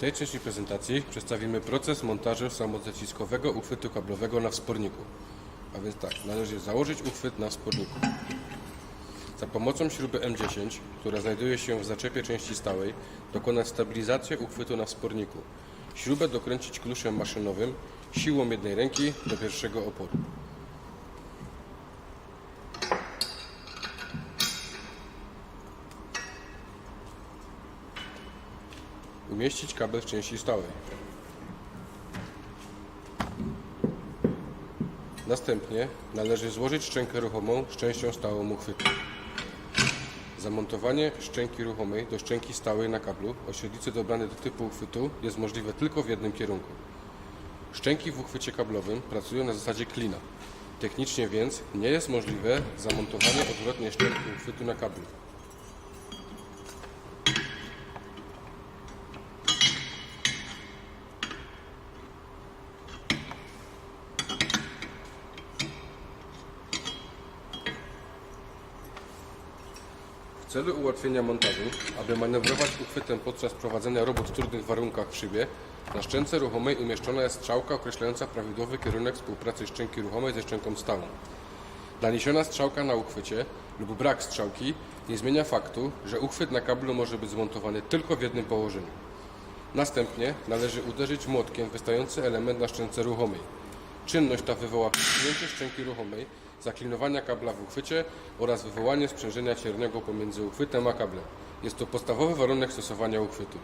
tej części prezentacji przedstawimy proces montażu samozaciskowego uchwytu kablowego na wsporniku. A więc tak, należy założyć uchwyt na wsporniku. Za pomocą śruby M10, która znajduje się w zaczepie części stałej, dokonać stabilizacji uchwytu na wsporniku. Śrubę dokręcić kluczem maszynowym siłą jednej ręki do pierwszego oporu. Umieścić kabel w części stałej. Następnie należy złożyć szczękę ruchomą z częścią stałą uchwytu. Zamontowanie szczęki ruchomej do szczęki stałej na kablu o średnicy dobranej do typu uchwytu jest możliwe tylko w jednym kierunku. Szczęki w uchwycie kablowym pracują na zasadzie klina. Technicznie więc nie jest możliwe zamontowanie odwrotnej szczęki uchwytu na kablu. W celu ułatwienia montażu, aby manewrować uchwytem podczas prowadzenia robót w trudnych warunkach w szybie, na szczęce ruchomej umieszczona jest strzałka określająca prawidłowy kierunek współpracy szczęki ruchomej ze szczęką stałą. Naniesiona strzałka na uchwycie lub brak strzałki nie zmienia faktu, że uchwyt na kablu może być zmontowany tylko w jednym położeniu. Następnie należy uderzyć młotkiem wystający element na szczęce ruchomej. Czynność ta wywoła przesunięcie szczęki ruchomej, zaklinowania kabla w uchwycie oraz wywołanie sprzężenia ciernego pomiędzy uchwytem a kablem. Jest to podstawowy warunek stosowania uchwytu.